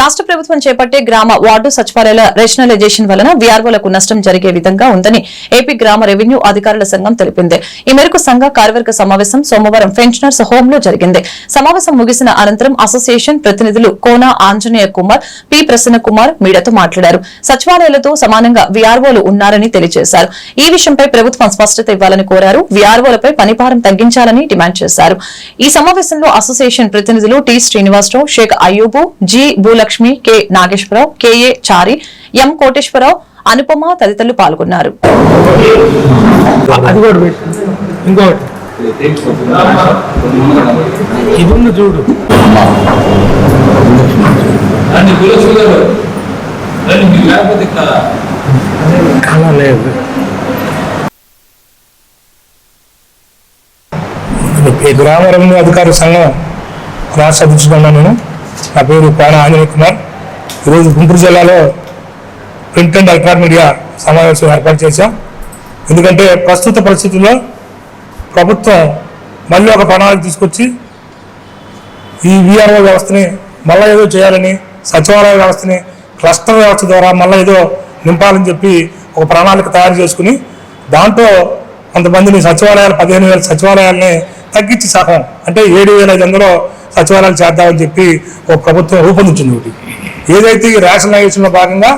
రాష్ట్ర ప్రభుత్వం చేపట్టే గ్రామ వార్డు సచివాలయాల రేషనలైజేషన్ వలన వీఆర్ఓలకు నష్టం జరిగే విధంగా ఉందని ఏపీ గ్రామ రెవెన్యూ అధికారుల సంఘం తెలిపింది. ఈ మేరకు సంఘ కార్యవర్గ సమావేశం సోమవారం పెన్షనర్స్ హోమ్లో జరిగింది. సమావేశం ముగిసిన అనంతరం అసోసియేషన్ ప్రతినిధులు కోన ఆంజనేయ కుమార్ పి ప్రసన్న కుమార్ మీడియాతో మాట్లాడారు. సచివాలయాలతో సమానంగా వీఆర్ఓలు ఉన్నారని తెలియజేశారు. ఈ విషయంపై ప్రభుత్వం స్పష్టత ఇవ్వాలని కోరారు. వీఆర్ఓలపై పనిభారం తగ్గించాలని డిమాండ్ చేశారు. ఈ సమావేశంలో అసోసియేషన్ ప్రతినిధులు T Srinivasa Rao Sheikh Ayyub G Bhulakshmi K. Nageswara Rao K A Chari M. Koteswara Rao Anupama తదితరులు పాల్గొన్నారు. అది కూడా పెట్టు. ఇంకొకటి. ఇది ఉన్న చూడు. దాన్ని గురసుగారు దాన్ని మీకు లేకపోతే ఇక్కడ కళ లేదు. ఈ గ్రామ రెవెన్యూ అధికారుల సంఘం రాష్ట్ర అధ్యక్షుడున్నా నేను. నా పేరు కోన ఆంజనేయ కుమార్. ఈరోజు గుంటూరు జిల్లాలో ప్రింట్ అండ్ ఎలక్ట్రానిక్ మీడియా సమావేశం ఏర్పాటు చేశాం. ఎందుకంటే ప్రస్తుత పరిస్థితుల్లో ప్రభుత్వం మళ్ళీ ఒక ప్రణాళిక తీసుకొచ్చి ఈ విఆర్ఓ వ్యవస్థని మళ్ళీ ఏదో చేయాలని సచివాలయ వ్యవస్థని క్లస్టర్ వ్యవస్థ ద్వారా మళ్ళీ ఏదో నింపాలని చెప్పి ఒక ప్రణాళిక తయారు చేసుకుని దాంట్లో కొంతమందిని సచివాలయాలు పదిహేను వేల సచివాలయాలని తగ్గించి సగం అంటే ఏడు వేల ఐదు వందలు సచివాలయాలు చేద్దామని చెప్పి ఒక ప్రభుత్వం రూపొందించింది ఒకటి. ఏదైతే ఈ రేషనలైజేషన్లో భాగంగా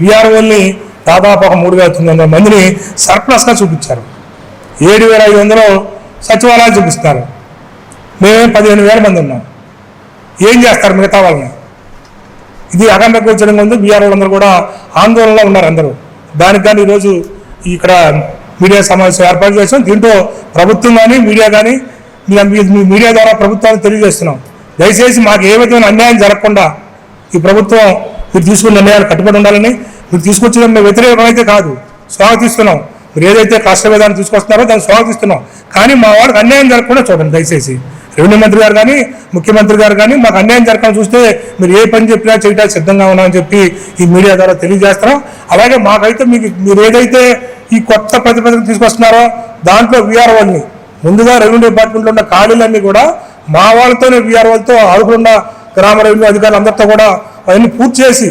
విఆర్ఓల్ని దాదాపు ఒక మూడు వేల తొమ్మిది వందల మందిని సర్ప్లస్గా చూపించారు. ఏడు వేల ఐదు వందలు సచివాలయాలు చూపిస్తున్నారు మేమే పదిహేను వేల మంది ఉన్నాం. ఏం చేస్తారు మిగతా వాళ్ళని? ఇది అగంబగోచరంగా ఉంది. బీఆర్ అందరూ కూడా ఆందోళనలో ఉన్నారు అందరూ. దానికి కానీ ఈరోజు ఇక్కడ మీడియా సమావేశం ఏర్పాటు చేసాం దీంట్లో ప్రభుత్వం కానీ మీడియా కానీ మీ మీడియా ద్వారా ప్రభుత్వానికి తెలియజేస్తున్నాం. దయచేసి మాకు ఏ విధమైన అన్యాయం జరగకుండా ఈ ప్రభుత్వం మీరు తీసుకున్న నిర్ణయాలు కట్టుబడి ఉండాలని మీరు తీసుకొచ్చిన మేము వ్యతిరేకం అయితే కాదు. స్వాగతిస్తున్నాం. మీరు ఏదైతే కష్ట విధానం తీసుకొస్తున్నారో దాన్ని స్వాగతిస్తున్నాం. కానీ మా వాళ్ళకి అన్యాయం జరగకుండా చూడండి దయచేసి. రెవెన్యూ మంత్రి గారు కానీ ముఖ్యమంత్రి గారు కానీ మాకు అన్యాయం జరగకుండా చూస్తే మీరు ఏ పని చెప్పినా చేయడానికి సిద్ధంగా ఉన్నామని చెప్పి ఈ మీడియా ద్వారా తెలియజేస్తున్నాం. అలాగే మాకైతే మీకు మీరు ఏదైతే ఈ కొత్త ప్రతిపాదన తీసుకొస్తున్నారో దాంట్లో వీఆర్ వాళ్ళని ముందుగా రెవెన్యూ డిపార్ట్మెంట్లో ఉన్న ఖాళీలన్నీ కూడా మా వాళ్ళతోనే వీఆర్ వాళ్ళతో గ్రామ రెవెన్యూ అధికారులు అందరితో కూడా అవన్నీ పూర్తి చేసి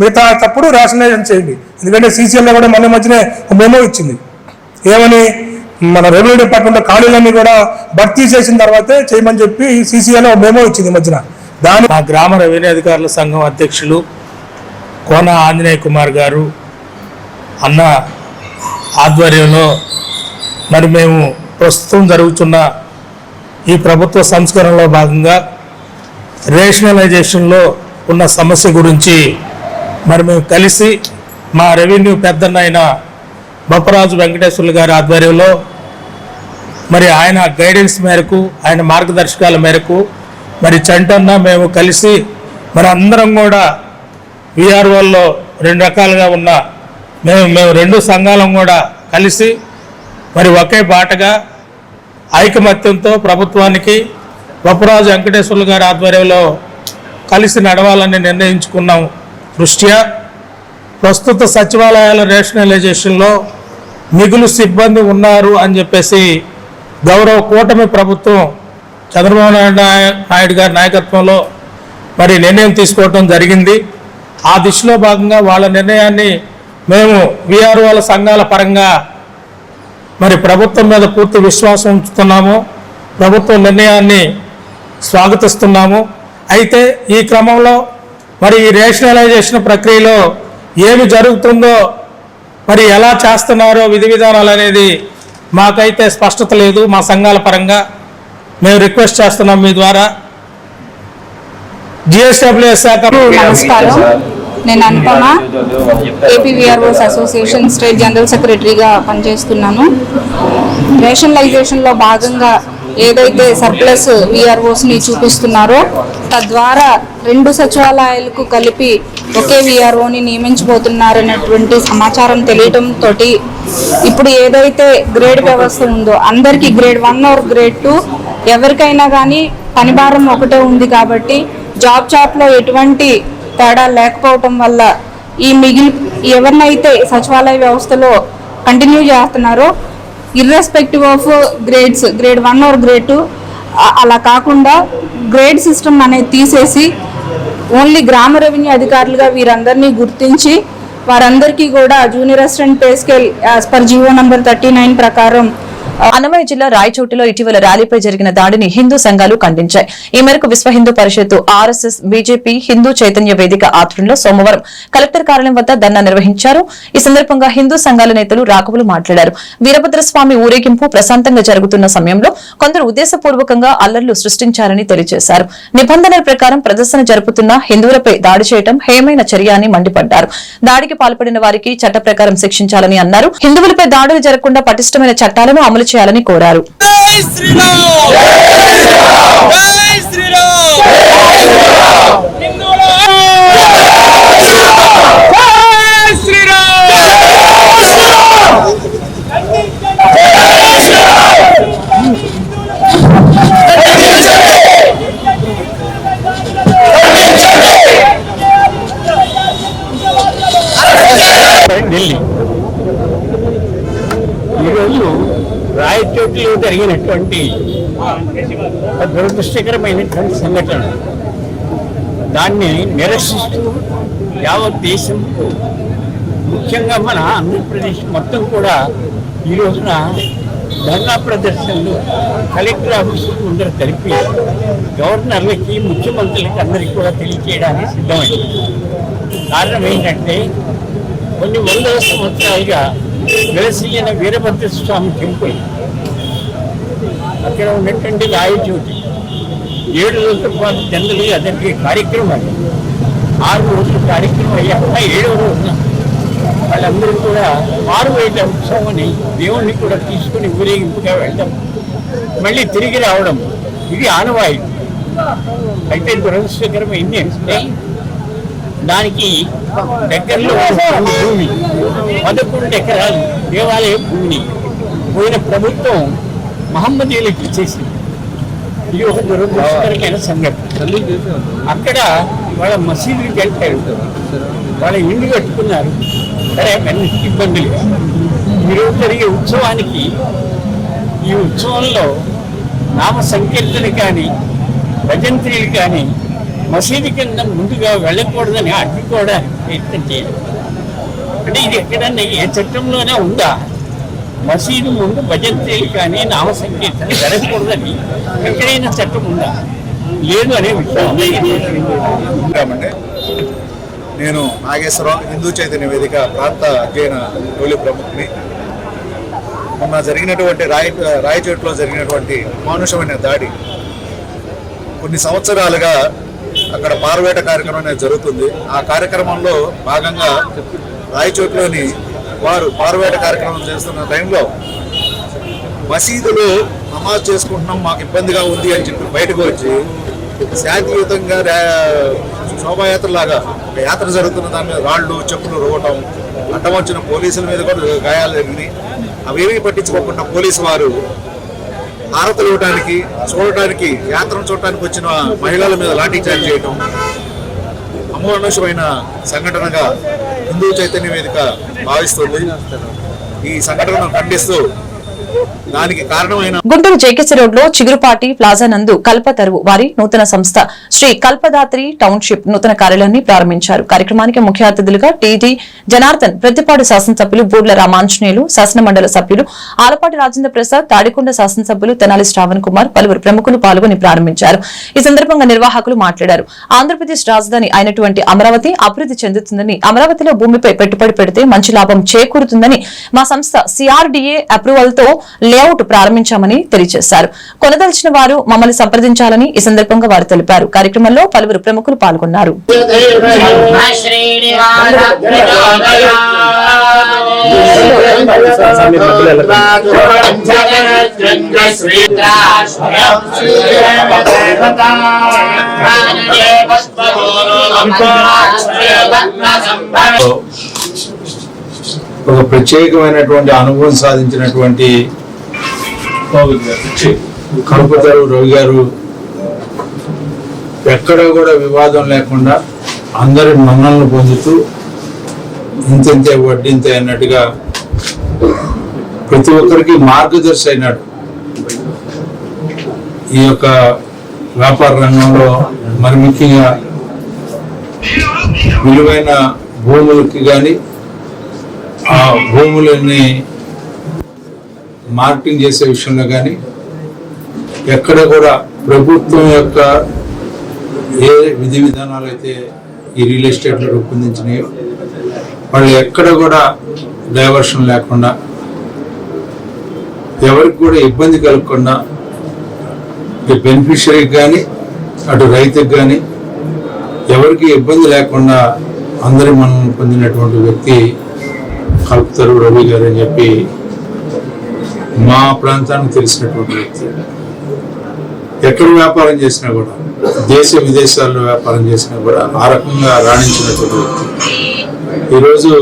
మిగతా తప్పుడు రేషనలైజేషన్ చేయండి. ఎందుకంటే సీసీఎల్లో కూడా మొన్న మధ్యనే ఒక మెమో ఇచ్చింది. ఏమని? మన రెవెన్యూ డిపార్ట్మెంట్ ఖాళీలన్నీ కూడా భర్తీ చేసిన తర్వాతే చేయమని చెప్పి సీసీఎల్లో మెమో ఇచ్చింది మధ్యన. దాని మా గ్రామ రెవెన్యూ అధికారుల సంఘం అధ్యక్షులు కోన ఆంజనేయ కుమార్ గారు అన్న ఆధ్వర్యంలో మరి మేము ప్రస్తుతం జరుగుతున్న ఈ ప్రభుత్వ సంస్కరణలో భాగంగా రేషనలైజేషన్లో ఉన్న సమస్య గురించి మరి మేము కలిసి మా రెవెన్యూ పెద్దన్న అయిన బొప్పరాజు వెంకటేశ్వర్లు గారి ఆధ్వర్యంలో మరి ఆయన గైడెన్స్ మేరకు ఆయన మార్గదర్శకాల మేరకు మరి చంటన్న మేము కలిసి మరి అందరం కూడా విఆర్ఓల్లో రెండు రకాలుగా ఉన్న మేము మేము రెండు సంఘాలం కూడా కలిసి మరి ఒకే బాటగా ఐకమత్యంతో ప్రభుత్వానికి బొప్పరాజు వెంకటేశ్వర్లు గారి ఆధ్వర్యంలో కలిసి నడవాలని నిర్ణయించుకున్నాం దృష్ట్యా. ప్రస్తుత సచివాలయాల రేషనలైజేషన్లో మిగులు సిబ్బంది ఉన్నారు అని చెప్పేసి గౌరవ కూటమి ప్రభుత్వం చంద్రబాబు నాయుడు గారి నాయకత్వంలో మరి నిర్ణయం తీసుకోవడం జరిగింది. ఆ దిశలో భాగంగా వాళ్ళ నిర్ణయాన్ని మేము విఆర్ఓల సంఘాల పరంగా మరి ప్రభుత్వం మీద పూర్తి విశ్వాసం ఉంచుతున్నాము. ప్రభుత్వ నిర్ణయాన్ని స్వాగతిస్తున్నాము. అయితే ఈ క్రమంలో మరి ఈ రేషనలైజేషన్ ప్రక్రియలో ఏమి జరుగుతుందో మరి ఎలా చేస్తున్నారో విధి విధానాలు అనేది మాకైతే స్పష్టత లేదు. మా సంఘాల పరంగా మేము రిక్వెస్ట్ చేస్తున్నాం మీ ద్వారా. జిఎస్డబ్ల్యూఎస్ శాఖ నమస్కారం. నేను Anupama APVROs association state general సెక్రటరీగా పనిచేస్తున్నాను. రేషనలైజేషన్లో భాగంగా ఏదైతే సర్ప్లస్ విఆర్ఓస్ని చూపిస్తున్నారో తద్వారా రెండు సచివాలయాలకు కలిపి ఒకే విఆర్ఓని నియమించబోతున్నారనేటువంటి సమాచారం తెలియటంతో ఇప్పుడు ఏదైతే గ్రేడ్ వ్యవస్థ ఉందో అందరికీ grade one or grade two ఎవరికైనా కానీ పనిభారం ఒకటే ఉంది కాబట్టి జాబ్ చాప్లో ఎటువంటి తేడా లేకపోవటం వల్ల ఈ మిగిలి ఎవరినైతే సచివాలయ వ్యవస్థలో కంటిన్యూ చేస్తున్నారో irrespective of grades grade one or grade two అలా కాకుండా గ్రేడ్ సిస్టమ్ అనేది తీసేసి ఓన్లీ గ్రామ రెవెన్యూ అధికారులుగా వీరందరినీ గుర్తించి వారందరికీ కూడా junior assistant pay scale as per GO number thirty nine ప్రకారం అన్నమయ్య జిల్లా రాయచోటిలో ఇటీవల ర్యాలీపై జరిగిన దాడిని హిందూ సంఘాలు ఖండించాయి. ఈ మేరకు విశ్వ హిందూ పరిషత్తు ఆర్ఎస్ఎస్ బీజేపీ హిందూ చైతన్య వేదిక ఆధ్వర్యంలో సోమవారం కలెక్టర్ కార్యాలయం వద్ద ధర్నా నిర్వహించారు. ఈ సందర్భంగా హిందూ సంఘాల నేతలు రాఘవులు మాట్లాడారు. వీరభద్రస్వామి ఊరేగింపు ప్రశాంతంగా జరుగుతున్న సమయంలో కొందరు ఉద్దేశపూర్వకంగా అల్లర్లు సృష్టించారని తెలియజేశారు. నిబంధనల ప్రకారం ప్రదర్శన జరుపుతున్న హిందువులపై దాడి చేయడం హేమైన చర్య అని మండిపడ్డారు. దాడికి పాల్పడిన వారికి చట్ట ప్రకారం శిక్షించాలని అన్నారు. హిందువులపై దాడులు జరగకుండా పటిష్టమైన చట్టాలను అమలు చేయాలని కోరారు. శ్రీరామ్ జై శ్రీరామ్ హిందువుల జై శ్రీరామ్ ఢిల్లీ ఈరోజు రాయచోటిలో జరిగినటువంటి దురదృష్టకరమైనటువంటి సంఘటన. దాన్ని నిరసిస్తూ యావత్ దేశం ముఖ్యంగా మన ఆంధ్రప్రదేశ్ మొత్తం కూడా ఈ రోజున ధర్నా ప్రదర్శనలు కలెక్టర్ ఆఫీస్ ముందర తెలిపి గవర్నర్లకి ముఖ్యమంత్రులకి అందరికీ కూడా తెలియచేయడానికి సిద్ధమైంది. కారణం ఏంటంటే కొన్ని వందల సంవత్సరాలుగా వెలసిల్లిన వీరభద్ర స్వామి టెంపుల్ అక్కడ ఉన్నటువంటి రాయచోటి. ఏడు రోజుల పాటు జనరల్గా అతనికి కార్యక్రమం ఆరు రోజుల కార్యక్రమం అయ్యాక ఏడవ రోజున వాళ్ళందరూ కూడా మారువేట ఉత్సవం అని దేవుణ్ణి కూడా తీసుకుని ఊరేగింపుగా వెళ్ళడం మళ్ళీ తిరిగి రావడం ఇది ఆనవాయి అయితే దురదృష్టకరమైంది అంటే దానికి దగ్గరలో భూమి పదకొండు ఎకరాలు దేవాలయ భూమిని పోయిన ప్రభుత్వం మహమ్మదీయులకు ఇచ్చేసింది ఇది ఒక దురదృష్టకరమైన సంఘటన అక్కడ వాళ్ళ మసీదుకి వెళ్తారు వాళ్ళ ఇండ్లు కట్టుకున్నారు. సరే అన్నిటికీ ఇబ్బందులు. ఈరోజు జరిగే ఉత్సవానికి ఈ ఉత్సవంలో నామ సంకీర్తన కానీ భజంత్రీలు కానీ మసీదు కింద ముందుగా వెళ్ళకూడదని అడ్డుకోవడానికి ప్రయత్నం చేయాలి. అంటే ఇది ఎక్కడన్నా ఏ చట్టంలోనే ఉందా? మసీదు ముందు భజంత్రీలు కానీ నామ సంకీర్తన జరగకూడదని ఎక్కడైనా చట్టం ఉందా? లేదు అనే విషయం. నేను నాగేశ్వరరావు హిందూ చైతన్య వేదిక ప్రాంత అధ్యయన తొలి ప్రముఖుని. మొన్న జరిగినటువంటి రాయ రాయచోట్లో జరిగినటువంటి మానుషమైన దాడి. కొన్ని సంవత్సరాలుగా అక్కడ పారవేట కార్యక్రమం అనేది జరుగుతుంది. ఆ కార్యక్రమంలో భాగంగా రాయచోట్లోని వారు పారవేట కార్యక్రమం చేస్తున్న టైంలో మసీదులో నమాజ్ చేసుకుంటున్నాం మాకు ఇబ్బందిగా ఉంది అని చెప్పి బయటకు వచ్చి శాంతియుతంగా రా- శోభాయాత్రలాగా యాత్ర జరుగుతున్న దాని మీద రాళ్ళు చెప్పులు రువ్వటం అడ్డం వచ్చిన పోలీసుల మీద కూడా గాయాలు జరిగినాయి. అవేమీ పట్టించుకోకుండా పోలీసు వారు హారతలు ఇవ్వడానికి చూడటానికి యాత్రను చూడటానికి వచ్చిన మహిళల మీద లాఠీ చార్జ్ చేయటం అమోఘమైన సంఘటనగా హిందూ చైతన్య వేదిక భావిస్తుంది. ఈ సంఘటనను ఖండిస్తూ దానికి కారణమైన గుంటూరు జేకేసీ రోడ్లో చిగురుపాటి ప్లాజా నందు కల్పతరువు వారి నూతన సంస్థ. శ్రీ కల్పదాత్రి టౌన్షిప్ నూతన కార్యాలయాన్ని ప్రారంభించారు. కార్యక్రమానికి ముఖ్య అతిథులుగా టీడీ జనార్దన్ ప్రతిపాడు శాసనసభ్యులు బూర్ల రామాంజనేయులు శాసనమండలి సభ్యులు ఆలపాటి రాజేంద్ర ప్రసాద్ తాడికొండ శాసనసభ్యులు తెనాలి శ్రావణ్ కుమార్ పలువురు ప్రముఖులు పాల్గొని ప్రారంభించారు. ఈ సందర్భంగా నిర్వాహకులు మాట్లాడారు. ఆంధ్రప్రదేశ్ రాజధాని అయినటువంటి అమరావతి అభివృద్ధి చెందుతుందని అమరావతిలో భూమిపై పెట్టుబడి పెడితే మంచి లాభం చేకూరుతుందని మా సంస్థ సిఆర్డీఏ అప్రూవల్తో లే లేఅవుట్ ప్రారంభించామని తెలియజేశారు. కొనదలిచిన వారు మమ్మల్ని సంప్రదించాలని ఈ సందర్భంగా వారు తెలిపారు. కార్యక్రమంలో పలువురు ప్రముఖులు పాల్గొన్నారు. ఒక ప్రత్యేకమైనటువంటి అనుభవం సాధించినటువంటి కడుపుతారు రవి గారు ఎక్కడా కూడా వివాదం లేకుండా అందరి మన్నలను పొందుతూ ఇంతింతే వడ్డింతే అన్నట్టుగా ప్రతి ఒక్కరికి మార్గదర్శి అయినాడు ఈ యొక్క వ్యాపార రంగంలో మరి ముఖ్యంగా విలువైన భూములకి కానీ ఆ భూములన్నీ మార్కెటింగ్ చేసే విషయంలో కానీ ఎక్కడ కూడా ప్రభుత్వం యొక్క ఏ విధి విధానాలు అయితే ఈ రియల్ ఎస్టేట్లో రూపొందించినాయో వాళ్ళు ఎక్కడ కూడా డైవర్షన్ లేకుండా ఎవరికి కూడా ఇబ్బంది కలగకుండా బెనిఫిషరీకి కానీ అటు రైతుకి కానీ ఎవరికి ఇబ్బంది లేకుండా అందరి మనం పొందినటువంటి వ్యక్తి కల్పతరు రవి గారు అని చెప్పి మా ప్రాంతానికి తెలిసినటువంటి వ్యక్తి. ఎక్కడ వ్యాపారం చేసినా కూడా దేశ విదేశాల్లో వ్యాపారం చేసినా కూడా ఆ రకంగా రాణించినటువంటి వ్యక్తి. ఈరోజు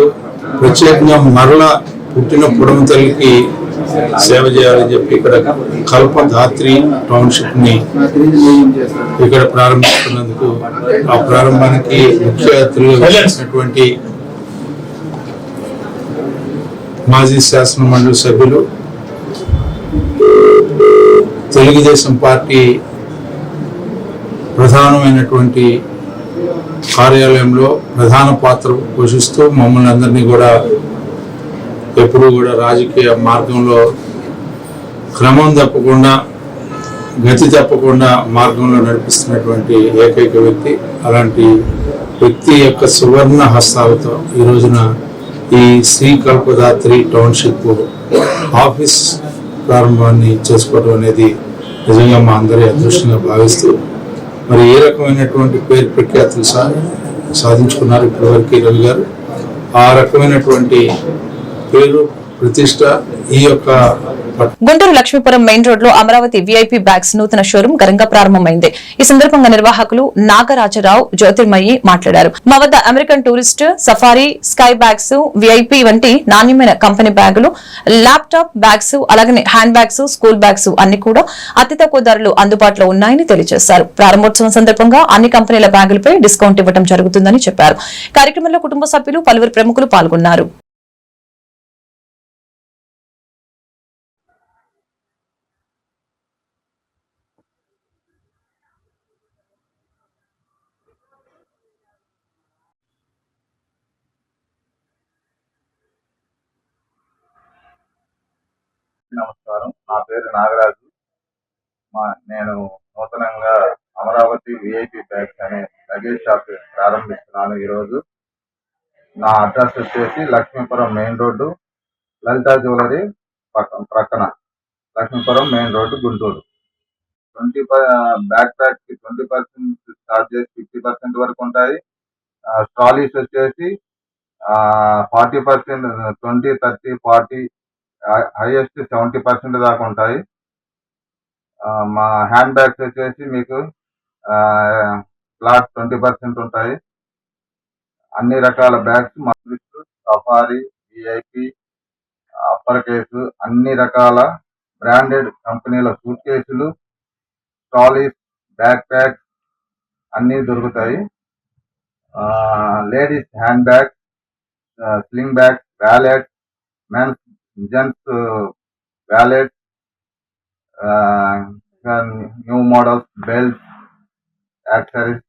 ప్రత్యేకంగా మరలా పుట్టిన పుడమ తల్లికి సేవ చేయాలని చెప్పి ఇక్కడ కల్పధాత్రి టౌన్షిప్ని ఇక్కడ ప్రారంభిస్తున్నందుకు ఆ ప్రారంభానికి ముఖ్య అతిథులుగా మాజీ శాసన మండలి సభ్యులు తెలుగుదేశం పార్టీ ప్రధానమైనటువంటి కార్యాలయంలో ప్రధాన పాత్ర పోషిస్తూ మమ్మల్ని అందరినీ కూడా ఎప్పుడూ కూడా రాజకీయ మార్గంలో క్రమం తప్పకుండా గతి తప్పకుండా మార్గంలో నడిపిస్తున్నటువంటి ఏకైక వ్యక్తి అలాంటి వ్యక్తి యొక్క సువర్ణ హస్తాలతో ఈ రోజున ఈ శ్రీకల్పదాత్రి టౌన్షిప్ ఆఫీస్ ప్రారంభాన్ని చేసుకోవడం అనేది నిజంగా మా అందరి అదృష్టంగా భావిస్తూ మరి ఏ రకమైనటువంటి పేరు ప్రఖ్యాతులు సా సాధించుకున్నారు ఇప్పటివరకు రవి గారు? ఆ రకమైనటువంటి పేరు ప్రతిష్ట ఈ యొక్క గుంటూరు లక్ష్మీపురం మెయిన్ రోడ్లో అమరావతి విఐపి బ్యాగ్స్ నూతన షోరూం ఘనంగా ప్రారంభమైంది. ఈ సందర్భంగా నిర్వాహకులు నాగరాజరావు జ్యోతిర్మయి మాట్లాడారు. మా వద్ద American tourist Safari Sky bags VIP వంటి నాణ్యమైన కంపెనీ బ్యాగులు ల్యాప్టాప్ బ్యాగ్స్ అలాగే హ్యాండ్ బ్యాగ్స్ స్కూల్ బ్యాగ్స్ అన్ని కూడా అతి తక్కువ ధరలు అందుబాటులో ఉన్నాయని తెలియజేశారు. ప్రారంభోత్సవం సందర్భంగా అన్ని కంపెనీల బ్యాగులపై డిస్కౌంట్ ఇవ్వడం జరుగుతుందని చెప్పారు. కార్యక్రమంలో కుటుంబ సభ్యులు పలువురు ప్రముఖులు పాల్గొన్నారు. నమస్కారం. నా పేరు నాగరాజు. మా నేను నూతనంగా అమరావతి విఐపి బ్యాగ్స్ అనే లగేజ్ షాప్ ప్రారంభిస్తున్నాను ఈరోజు. నా అడ్రస్ వచ్చేసి Lakshmipuram main road Lalitha jewellery పక్కన ప్రక్కన. Lakshmipuram main road Guntur. Twenty back ప్యాక్కి twenty percent start చేసి ఫిఫ్టీ పర్సెంట్ వరకు ఉంటాయి. ట్రాలీస్ వచ్చేసి forty percent twenty thirty forty highest seventy percent దాకా ఉంటాయి. మా హ్యాండ్ బ్యాగ్స్ వచ్చేసి మీకు ఫ్లాట్ ట్వంటీ పర్సెంట్ ఉంటాయి. అన్ని రకాల బ్యాగ్స్ మా సఫారీ విఐపి అప్పర్ కేసు అన్ని రకాల బ్రాండెడ్ కంపెనీల సూట్ కేసులు ట్రాలీస్ బ్యాక్ ప్యాక్స్ అన్నీ దొరుకుతాయి. Ladies hand bag sling bag wallet men's gents wallet new models belt accessories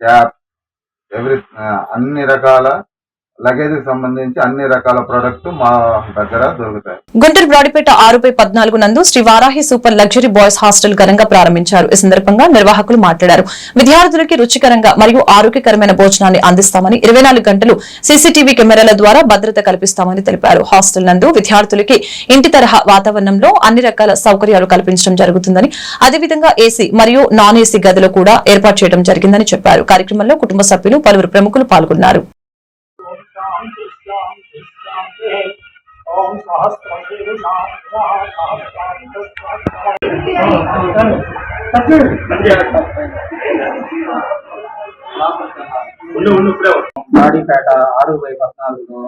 cap every అన్ని రకాల లగేజ్కి సంబంధించి అన్ని రకాల ప్రొడక్ట్ మా దగ్గర దొరుకుతాయి. గుంటూరు బ్రాడిపేట ఆరు బై పద్నాలుగు నందు Shri Varahi super luxury boys hostel ఘనంగా ప్రారంభించారు. ఈ సందర్భంగా నిర్వాహకులు మాట్లాడారు. విద్యార్థులకి రుచికరంగా మరియు ఆరోగ్యకరమైన భోజనాన్ని అందిస్తామని ఇరవై నాలుగు గంటలు సీసీటీవీ కెమెరాల ద్వారా భద్రత కల్పిస్తామని తెలిపారు. హాస్టల్ నందు విద్యార్థులకి ఇంటి తరహా వాతావరణంలో అన్ని రకాల సౌకర్యాలు కల్పించడం జరుగుతుందని అదేవిధంగా ఏసీ మరియు నాన్ ఏసీ గదిలో కూడా ఏర్పాటు చేయడం జరిగిందని చెప్పారు. కార్యక్రమంలో కుటుంబ సభ్యులు పలువురు ప్రముఖులు పాల్గొన్నారు. నాడిపేట ఆరు బై పద్నాలుగులో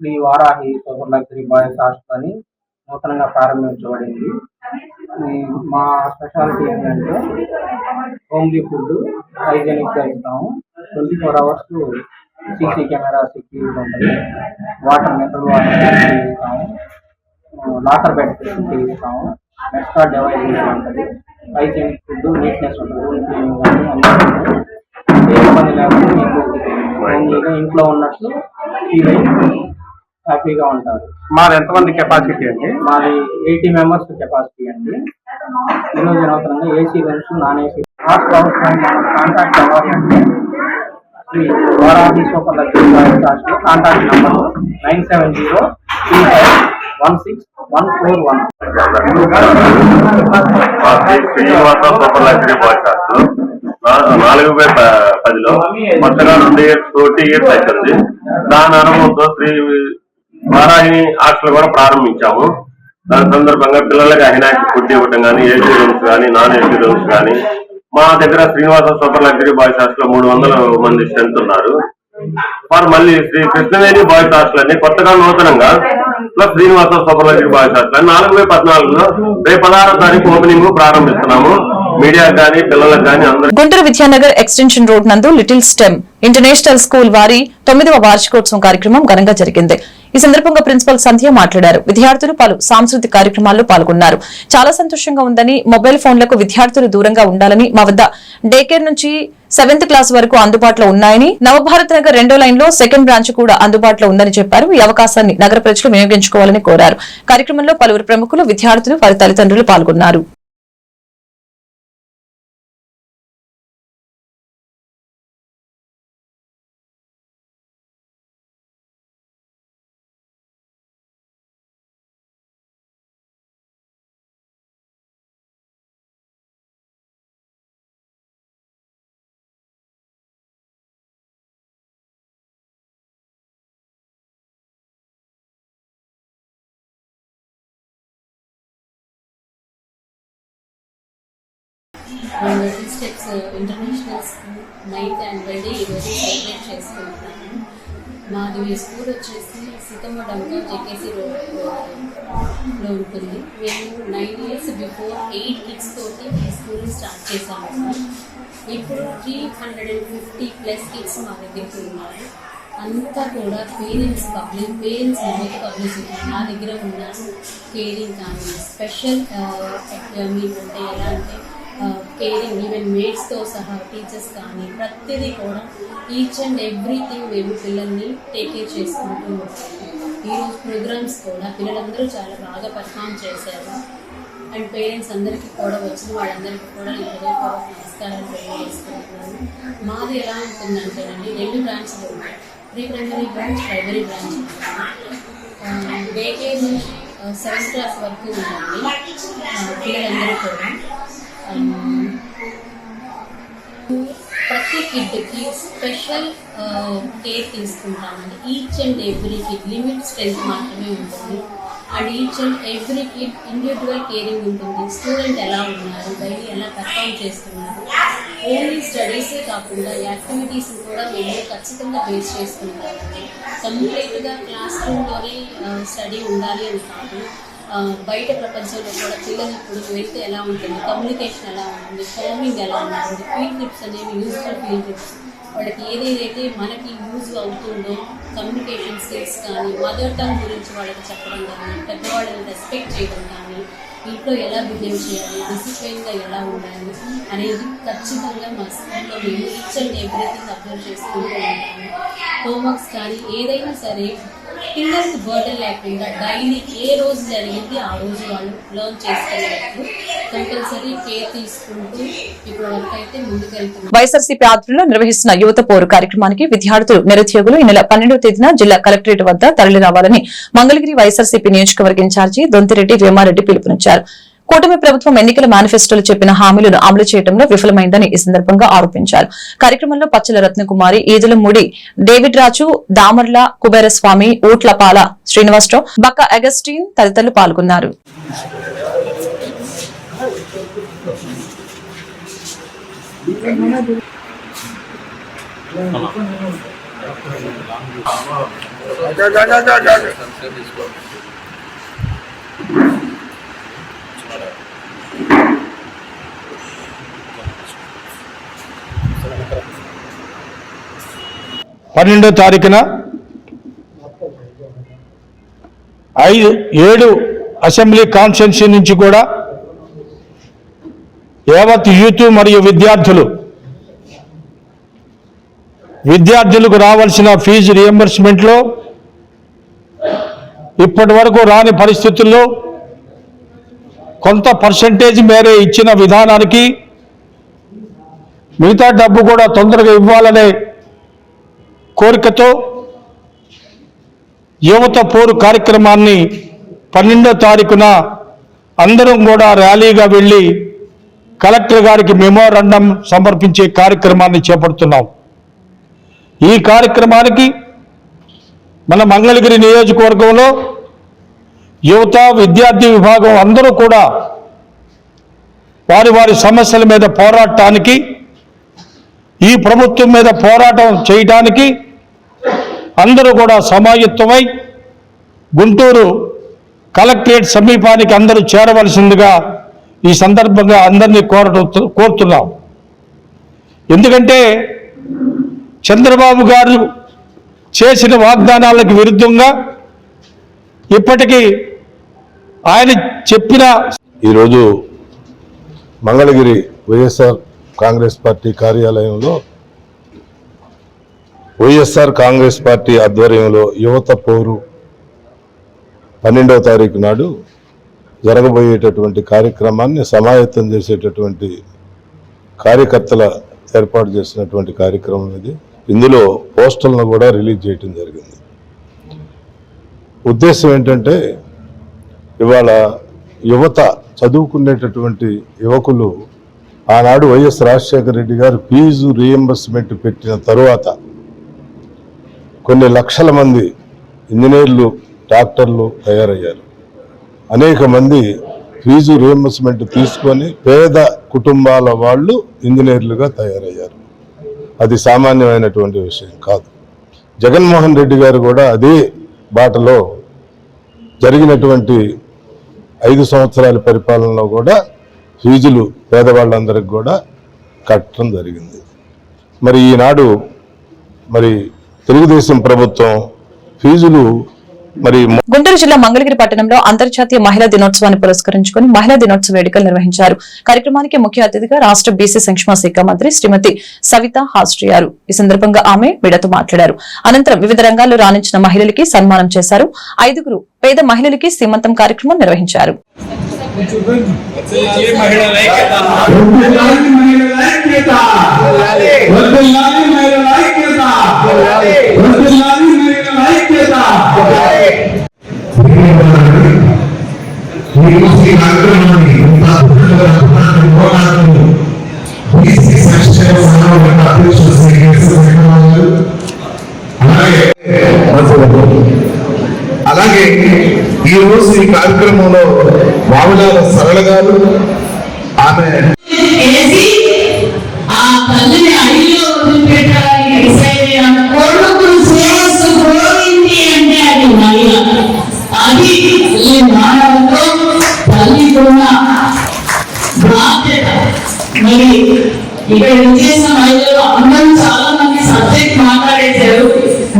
Shri Varahi super luxury boys hostel అని నూతనంగా ప్రారంభించబడింది. మా స్పెషాలిటీ ఏంటంటే హోమ్లీ ఫుడ్ హైజెనిక్గా ఇస్తాము. Twenty four hours CC camera security ఉంటుంది వాటర్ మినరల్ వాటర్ ఇస్తాము లాకర్ బెడ్ ఫెసిలిటీ ఇస్తాము ఎక్స్ట్రా డివైస్ ఉంటుంది హైజెనిక్ ఫుడ్ నీట్నెస్ ఉంటుంది. రూమ్ క్లీనింగ్ కానీ అన్నీ ఉంటాయి. ఏ ఇబ్బంది లేకుండా మీకు ఫ్రెండ్లీగా ఇంట్లో ఉన్నట్లు ఫీల్ అయ్యి హ్యాపీగా ఉంటారు. మాది ఎంతమంది కెపాసిటీ అండి? మాది ఎయిటీ మెంబర్స్ కెపాసిటీ అండి. ఈరోజు నూతనంగా AC rooms non AC. Hostel అవసరం కాంటాక్ట్ అవ్వాలి అంటే Shri Varahi super luxury contact number nine seven zero three five one six one four one. Srinivasa super luxury నాలుగు వేల పదిలో కొత్తగా నుండి ఫోర్టీ ఇయర్స్ అవుతుంది దాని అనుభవంతో శ్రీ వారాహిని హాస్టల్ కూడా ప్రారంభించాము. దాని సందర్భంగా పిల్లలకి అహినాకి ఫుడ్ ఇవ్వటం కానీ ఏసీ రూమ్స్ కానీ నాన్ ఏసీ రూమ్స్ కానీ మా దగ్గర Srinivasa super luxury boys hostel మూడు వందల మంది స్ట్రెంత్ ఉన్నారు. వారు మళ్ళీ శ్రీ కృష్ణవేణి బాయ్స్ హాస్టల్ అని కొత్తగా నూతనంగా plus Srinivasa super luxury boys hostel. అని నాలుగు వేల పద్నాలుగులో రేపు పదహారో తారీఖు ఓపెనింగ్ ప్రారంభిస్తున్నాము. మీడియా కానీ పిల్లలకు కానీ గుంటూరు విద్యానగర్ ఎక్స్టెన్షన్ రోడ్ నందు లిటిల్ స్టెమ్ ఇంటర్నేషనల్ స్కూల్ వారి తొమ్మిదవ వార్షికోత్సవం కార్యక్రమం ఘనంగా జరిగింది. ఈ సందర్భంగా ప్రిన్సిపల్ సంధ్య మాట్లాడారు. విద్యార్థులు పలు సాంస్కృతిక కార్యక్రమాల్లో పాల్గొన్నారు. చాలా సంతోషంగా ఉందని మొబైల్ ఫోన్లకు విద్యార్థులు దూరంగా ఉండాలని మా వద్ద డే కేర్ నుంచి సెవెంత్ క్లాస్ వరకు అందుబాటులో ఉన్నాయని నవభారత్ నగర్ రెండో లైన్లో సెకండ్ బ్రాంచ్ కూడా అందుబాటులో ఉందని చెప్పారు. ఈ అవకాశాన్ని నగర ప్రజలు వినియోగించుకోవాలని కోరారు. కార్యక్రమంలో పలువురు ప్రముఖులు విద్యార్థులు వారి తల్లిదండ్రులు పాల్గొన్నారు. Steps international school ninth annual day ఈరోజు సెలబ్రేట్ చేసుకుంటున్నాము. మాది మీ స్కూల్ వచ్చేసి సీతమ్మ జెకేసీ జేకేసీ రోడ్లో ఉంటుంది. మేము nine years before eight kids తోటి ఈ స్కూల్ని స్టార్ట్ చేశాము. ఇప్పుడు three hundred and fifty plus kids మా దగ్గరికి ఉన్నారు. అంతా కూడా parents public parents mouth publicity నా దగ్గర ఉన్న కేరింగ్ కానీ స్పెషల్ మీకు uh, అంటే ఎలా అంటే కేరింగ్ ఈవెన్ మేట్స్తో సహా టీచర్స్ కానీ ప్రతిదీ కూడా ఈచ్ అండ్ ఎవ్రీథింగ్ మేము పిల్లల్ని టేక్ కేర్ చేసుకుంటూ ఉంటాము ఈరోజు ప్రోగ్రామ్స్ కూడా పిల్లలందరూ చాలా బాగా పర్ఫామ్ చేశారు. అండ్ పేరెంట్స్ అందరికీ కూడా వచ్చిన వాళ్ళందరికీ కూడా నేను హృదయపూర్వక తెలియజేసుకుంటున్నాను. మాది ఎలా ఉంటుందంటేనండి రెండు బ్రాంచ్లు ఉన్నాయి pre primary branch primary branch day care నుంచి సెవెంత్ క్లాస్ వరకు ఉందండి. పిల్లలందరూ కూడా. ప్రతి కిడ్కి స్పెషల్ కేర్ తీసుకుంటామండి. Each and every kid limit strength మాత్రమే ఉంటుంది. And each and every kid individual caring ఉంటుంది. స్టూడెంట్ ఎలా ఉన్నారు? డైలీ ఎలా పర్ఫామ్ చేస్తున్నారు? ఓన్లీ స్టడీసే కాకుండా యాక్టివిటీస్ కూడా మేము ఖచ్చితంగా బేస్ చేసుకుంటామండి. కంప్లీట్గా క్లాస్ రూమ్లోనే స్టడీ ఉండాలి అని కాదు బయట ప్రపంచంలో కూడా పిల్లలు ఇప్పుడు వెళ్తే ఎలా ఉంటుంది? కమ్యూనికేషన్ ఎలా ఉంటుంది? ఫార్మింగ్ ఎలా ఉంటుంది? ఫీల్డ్ ట్రిప్స్ అనేవి యూజ్ఫుల్ ఫీల్డ్ ట్రిప్స్ వాళ్ళకి ఏదేదైతే మనకి యూజ్ అవుతుందో కమ్యూనికేషన్ స్కిల్స్ కానీ మదర్ టంగ్ గురించి వాళ్ళకి చెప్పడం కానీ పెద్దవాళ్ళని రెస్పెక్ట్ చేయడం కానీ ఇంట్లో ఎలా బిహేవ్ చేయాలి డిసిప్లైన్గా ఎలా ఉండాలి అనేది ఖచ్చితంగా మా స్కూల్లో మేము ఈచ్ అండ్ ఎవ్రీథింగ్ అబ్జర్వ్ చేసుకుంటూ ఉంటాము. హోంవర్క్స్ కానీ ఏదైనా సరే పిల్లలకి బర్డెన్ లేకుండా డైలీ ఏ రోజు జరిగింది ఆ రోజు వాళ్ళు లర్న్ చేసుకునేటట్లు కంపల్సరీ కేర్ తీసుకుంటూ ఇప్పుడు వరకైతే ముందుకెళ్తున్నారు. వైఎస్ఆర్సీపీ ఆధ్వర్యంలో నిర్వహిస్తున్న యువత పోరు కార్యక్రమానికి విద్యార్థులు నిరుద్యోగులు ఈ నెల పన్నెండవ తేదీన జిల్లా కలెక్టరేట్ వద్ద తరలి రావాలని మంగళగిరి వైఎస్ఆర్సీపీ నియోజకవర్గ ఇన్ఛార్జి దొంతిరెడ్డి వేమారెడ్డి పిలుపునిచ్చారు. కూటమి ప్రభుత్వం ఎన్నికల మేనిఫెస్టోలో చెప్పిన హామీలను అమలు చేయడంలో విఫలమైందని ఈ సందర్భంగా ఆరోపించారు. కార్యక్రమంలో పచ్చల రత్నకుమారి ఈదులమూడి డేవిడ్ రాజు దామర్ల కుబేరస్వామి ఊట్లపాల శ్రీనివాసరావు బక్క అగస్టిన్ తదితరులు పాల్గొన్నారు. పన్నెండో తారీఖున ఐదు ఏడు అసెంబ్లీ కాన్స్టిట్యున్సీ నుంచి కూడా యావత్ యూత్ మరియు విద్యార్థులు విద్యార్థులకు రావాల్సిన ఫీజు రియంబర్స్మెంట్లో ఇప్పటి వరకు రాని పరిస్థితుల్లో కొంత పర్సంటేజ్ మేరే ఇచ్చిన విధానానికి మిగతా డబ్బు కూడా తొందరగా ఇవ్వాలనే కోరికతో యువత పోరు కార్యక్రమాన్ని పన్నెండో తారీఖున అందరం కూడా ర్యాలీగా వెళ్ళి కలెక్టర్ గారికి మెమోరాండం సమర్పించే కార్యక్రమాన్ని చేపడుతున్నాం. ఈ కార్యక్రమానికి మన మంగళగిరి నియోజకవర్గంలో యువత విద్యార్థి విభాగం అందరూ కూడా వారి వారి సమస్యల మీద పోరాటానికి ఈ ప్రభుత్వం మీద పోరాటం చేయడానికి అందరూ కూడా సమాయత్వమై గుంటూరు కలెక్టరేట్ సమీపానికి అందరూ చేరవలసిందిగా ఈ సందర్భంగా అందరినీ కోరటం కోరుతున్నాం. ఎందుకంటే చంద్రబాబు గారు చేసిన వాగ్దానాలకు విరుద్ధంగా ఇప్పటికీ ఆయన చెప్పిన ఈరోజు మంగళగిరి వైఎస్ఆర్ కాంగ్రెస్ పార్టీ కార్యాలయంలో వైఎస్ఆర్ కాంగ్రెస్ పార్టీ ఆధ్వర్యంలో యువత పోరు పన్నెండవ తారీఖు నాడు జరగబోయేటటువంటి కార్యక్రమాన్ని సమాయత్తం చేసేటటువంటి కార్యకర్తల ఏర్పాటు చేసినటువంటి కార్యక్రమం ఇది. ఇందులో పోస్టర్లను కూడా రిలీజ్ చేయటం జరిగింది. ఉద్దేశం ఏంటంటే ఇవాళ యువత చదువుకునేటటువంటి యువకులు ఆనాడు వైఎస్ రాజశేఖర రెడ్డి గారు ఫీజు రీఎంబర్స్మెంట్ పెట్టిన తరువాత కొన్ని లక్షల మంది ఇంజనీర్లు డాక్టర్లు తయారయ్యారు. అనేక మంది ఫీజు రియంబర్స్మెంట్ తీసుకొని పేద కుటుంబాల వాళ్ళు ఇంజనీర్లుగా తయారయ్యారు. అది సామాన్యమైనటువంటి విషయం కాదు. జగన్మోహన్ రెడ్డి గారు కూడా అదే బాటలో జరిగినటువంటి ఐదు సంవత్సరాల పరిపాలనలో కూడా ఫీజులు పేదవాళ్ళందరికి కూడా కట్టడం జరిగింది. మరి ఈనాడు మరి తెలుగుదేశం ప్రభుత్వం ఫీజులు మరి గుంటూరు జిల్లా మంగళగిరి పట్టణంలో అంతర్జాతీయ మహిళా దినోత్సవాన్ని పురస్కరించుకుని మహిళా దినోత్సవ వేడుకలు నిర్వహించారు. కార్యక్రమానికి ముఖ్య అతిథిగా రాష్ట్ర బీసీ సంక్షేమ శాఖ మంత్రి శ్రీమతి సవిత హాజరయ్యారు ఈ సందర్భంగా ఆమె మీడియాతో మాట్లాడారు. అనంతరం వివిధ రంగాల్లో రాణించిన మహిళలకి సన్మానం చేశారు. ఐదుగురు పేద మహిళలకి సీమంతం కార్యక్రమం నిర్వహించారు. ఈ కార్యక్రమాన్ని ఇంత అద్భుతంగా బీసీ సంక్షేమ సంఘం శ్రీ అలాగే అలాగే ఈ రోజు ఈ కార్యక్రమంలో బావులాల సరళ గారు ఆమె ఇక్కడ చేసిన మహిళలు అందరూ చాలా మంది సబ్జెక్ట్ మాట్లాడేశారు.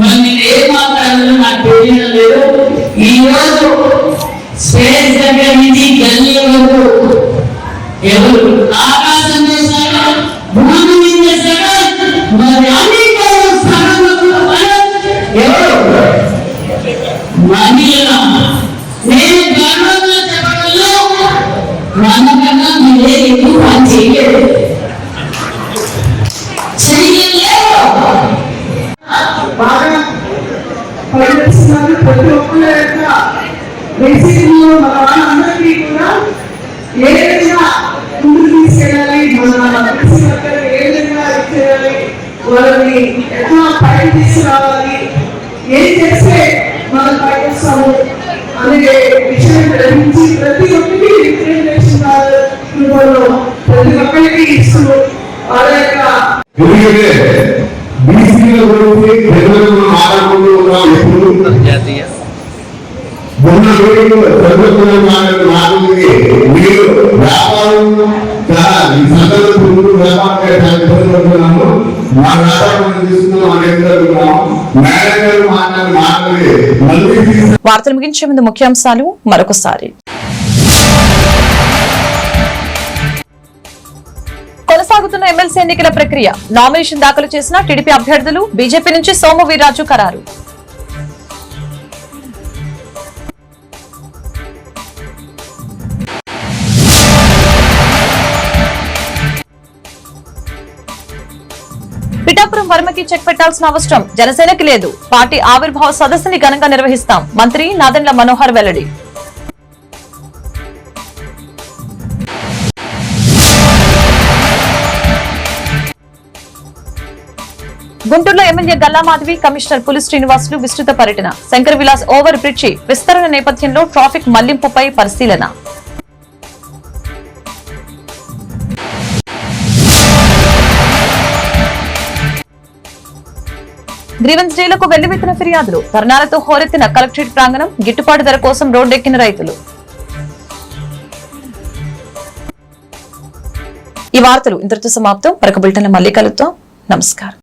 మరి నేను ఏం మాట్లాడాలో నాకు తెలియడం లేదు. ఈ రోజు స్టేజ్ దగ్గర నుంచి గల్లీ వరకు ఎవరు నాకు మీరు వ్యాపారం ఈ సందర్భంలో వ్యాపారం మా వ్యాపారం తీసుకున్నాం అనేది జరుగుతున్నాం మళ్ళీ వార్తలు ముగించే ముందు ముఖ్యాంశాలు మరొకసారి. కొనసాగుతున్న కొనసాగుతున్న ఎమ్మెల్సీ ఎన్నికల ప్రక్రియ. నామినేషన్ దాఖలు చేసిన టీడీపీ అభ్యర్థులు బీజేపీ నుంచి సోము వీర్రాజు ఖరారు. వర్మకి చెక్ పెట్టాల్సిన అవసరం. జనసేనకి లేదు. పార్టీ ఆవిర్భావ సదస్సుని ఘనంగా నిర్వహిస్తాం. మంత్రి నాదెండ్ల మనోహర్ వెల్లడి. గుంటూరులో ఎమ్మెల్యే గల్లా మాధవి కమిషనర్ పులి శ్రీనివాసులు విస్తృత పర్యటన. శంకర్ విలాస్ ఓవర్ బ్రిడ్జి విస్తరణ నేపథ్యంలో ట్రాఫిక్ మళ్ళింపుపై పరిశీలన. గ్రీవెన్స్ డేలకు వెల్లువెత్తిన ఫిర్యాదులు. ధర్నాలతో హోరెత్తిన కలెక్టరేట్ ప్రాంగణం గిట్టుబాటు ధర కోసం రోడ్డెక్కిన రైతులు. ఈ వార్తలు ఇంతటితో సమాప్తం. మరొక బులెటిన్ మళ్ళీ కలుద్దాం. నమస్కారం.